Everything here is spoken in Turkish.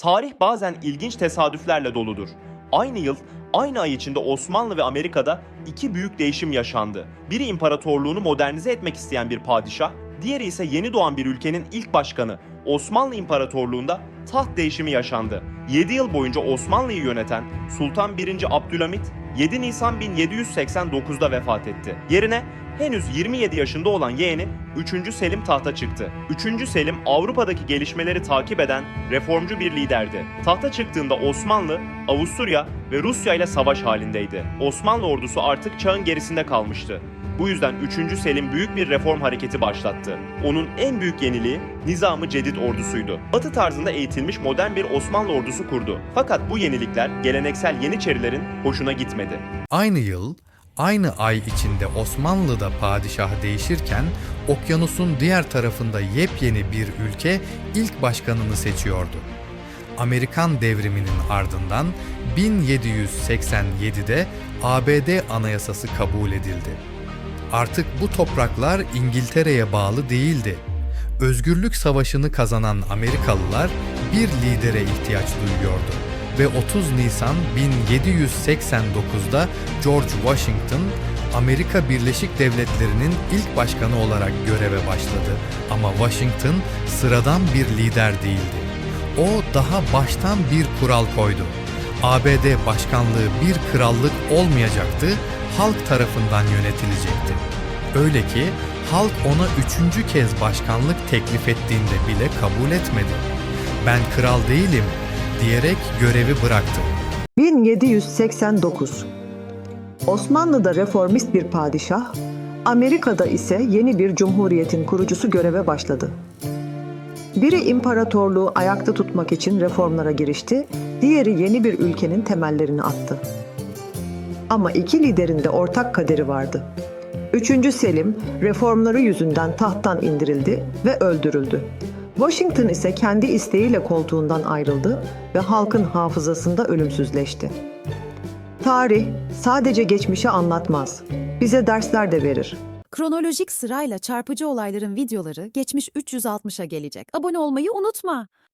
Tarih bazen ilginç tesadüflerle doludur. Aynı yıl, aynı ay içinde Osmanlı ve Amerika'da iki büyük değişim yaşandı. Biri imparatorluğunu modernize etmek isteyen bir padişah, diğeri ise yeni doğan bir ülkenin ilk başkanı. Osmanlı İmparatorluğu'nda taht değişimi yaşandı. 7 yıl boyunca Osmanlı'yı yöneten Sultan 1. Abdülhamit 7 Nisan 1789'da vefat etti. Yerine henüz 27 yaşında olan yeğeni 3. Selim tahta çıktı. 3. Selim Avrupa'daki gelişmeleri takip eden reformcu bir liderdi. Tahta çıktığında Osmanlı, Avusturya ve Rusya ile savaş halindeydi. Osmanlı ordusu artık çağın gerisinde kalmıştı. Bu yüzden 3. Selim büyük bir reform hareketi başlattı. Onun en büyük yeniliği Nizam-ı Cedid ordusuydu. Batı tarzında eğitilmiş modern bir Osmanlı ordusu kurdu. Fakat bu yenilikler geleneksel Yeniçerilerin hoşuna gitmedi. Aynı yıl, aynı ay içinde Osmanlı'da padişah değişirken, okyanusun diğer tarafında yepyeni bir ülke ilk başkanını seçiyordu. Amerikan devriminin ardından 1787'de ABD Anayasası kabul edildi. Artık bu topraklar İngiltere'ye bağlı değildi. Özgürlük savaşını kazanan Amerikalılar bir lidere ihtiyaç duyuyordu ve 30 Nisan 1789'da George Washington Amerika Birleşik Devletleri'nin ilk başkanı olarak göreve başladı. Ama Washington sıradan bir lider değildi. O daha baştan bir kural koydu. ABD başkanlığı bir krallık olmayacaktı, halk tarafından yönetilecekti. Öyle ki halk ona üçüncü kez başkanlık teklif ettiğinde bile kabul etmedi. Ben kral değilim diyerek görevi bıraktı. 1789 Osmanlı'da reformist bir padişah, Amerika'da ise yeni bir cumhuriyetin kurucusu göreve başladı. Biri imparatorluğu ayakta tutmak için reformlara girişti, diğeri yeni bir ülkenin temellerini attı. Ama iki liderin de ortak kaderi vardı. Üçüncü Selim reformları yüzünden tahttan indirildi ve öldürüldü. Washington ise kendi isteğiyle koltuğundan ayrıldı ve halkın hafızasında ölümsüzleşti. Tarih sadece geçmişi anlatmaz. Bize dersler de verir. Kronolojik sırayla çarpıcı olayların videoları geçmiş 360'a gelecek. Abone olmayı unutma.